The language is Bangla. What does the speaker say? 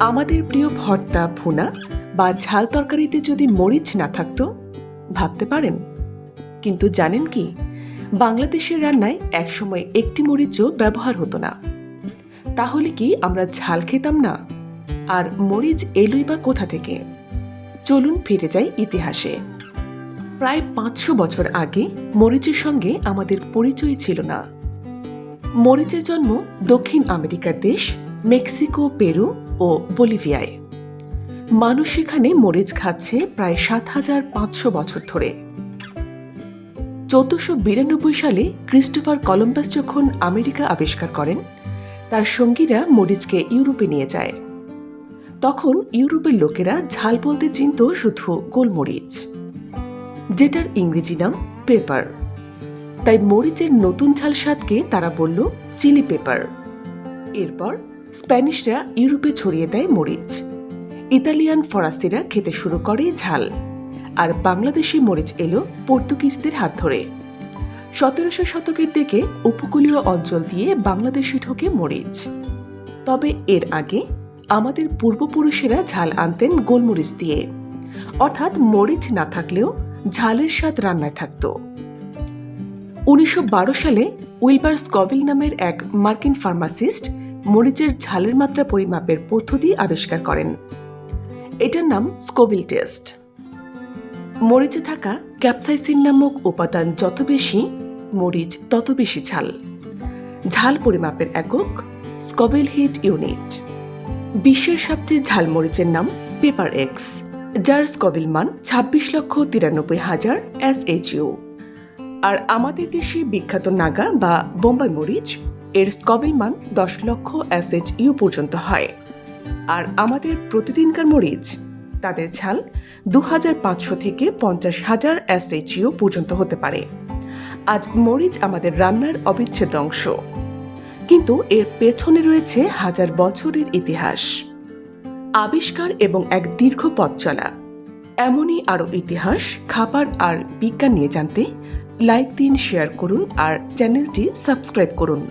আমাদের প্রিয় ভর্তা ভুনা বা ঝাল তরকারিতে যদি মরিচ না থাকতো, ভাবতে পারেন? কিন্তু জানেন কি, বাংলাদেশের রান্নায় একসময় একটি মরিচও ব্যবহার হতো না। তাহলে কি আমরা ঝাল খেতাম না? আর মরিচ এলুই বা কোথা থেকে? চলুন ফিরে যাই ইতিহাসে। প্রায় পাঁচশো বছর আগে মরিচের সঙ্গে আমাদের পরিচয় ছিল না। মরিচের জন্ম দক্ষিণ আমেরিকার দেশ মেক্সিকো, পেরু ও বলিভিয়ায়। মানুষ সেখানে মরিচ খাচ্ছে প্রায় সাত হাজার পাঁচশো বছর ধরে। চোদ্দশো বিরানব্বই সালে ক্রিস্টোফার কলম্বাস যখন আমেরিকা আবিষ্কার করেন, তার সঙ্গীরা মরিচকে ইউরোপে নিয়ে যায়। তখন ইউরোপের লোকেরা ঝাল বলতে চিনত শুধু গোলমরিচ, যেটার ইংরেজি নাম পেপার। তাই মরিচের নতুন ঝাল স্বাদকে তারা বলল চিলি পেপার। এরপর স্প্যানিশরা ইউরোপে ছড়িয়ে দেয় মরিচ। ইতালিয়ান ফরাসিরা খেতে শুরু করে ঝাল। আর বাংলাদেশি মরিচ এলো পর্তুগিজদের হাত ধরে। সতেরোশো শতকের দিকে উপকূলীয় অঞ্চল দিয়ে বাংলাদেশে ঢোকে মরিচ। তবে এর আগে আমাদের পূর্বপুরুষেরা ঝাল আনতেন গোলমরিচ দিয়ে। অর্থাৎ মরিচ না থাকলেও ঝালের স্বাদ রান্নায় থাকত। উনিশশো বারো সালে উইলবার স্কবিল নামের এক মার্কিন ফার্মাসিস্ট মরিচের ঝালের মাত্রা পরিমাপের পদ্ধতি আবিষ্কার করেন। এটার নাম স্কোবিল টেস্ট। মরিচে থাকা ক্যাপসাইসিন নামক উপাদান যত বেশি, মরিচ তত বেশি ঝাল। ঝাল পরিমাপের একক স্কবেল হিট ইউনিট। বিশ্বের সবচেয়ে ঝাল মরিচের নাম পেপার এক্স, যার স্কবিল মান ছাব্বিশ লক্ষ তিরানব্বই হাজার এস এইচ ইউ। আর আমাদের দেশে বিখ্যাত নাগা বা বোম্বাই মরিচ এর স্কবিল মান দশ লক্ষ এইচ ইউ পর্যন্ত হয়। আর আমাদের প্রতিদিনকার মরিচ, তাদের ছাল দু হাজার পাঁচশো থেকে পঞ্চাশ হাজার এইচ ইউ পর্যন্ত হতে পারে। আজ মরিচ আমাদের রান্নার অবিচ্ছেদ্য অংশ। কিন্তু এর পেছনে রয়েছে হাজার বছরের ইতিহাস। আবিষ্কার এবং এক দীর্ঘ পথ চলা। এমনই আরও ইতিহাস, খাবার আর বিজ্ঞান নিয়ে জানতে লাইক দিন শেয়ার করুন আর চ্যানেলটি সাবস্ক্রাইব করুন।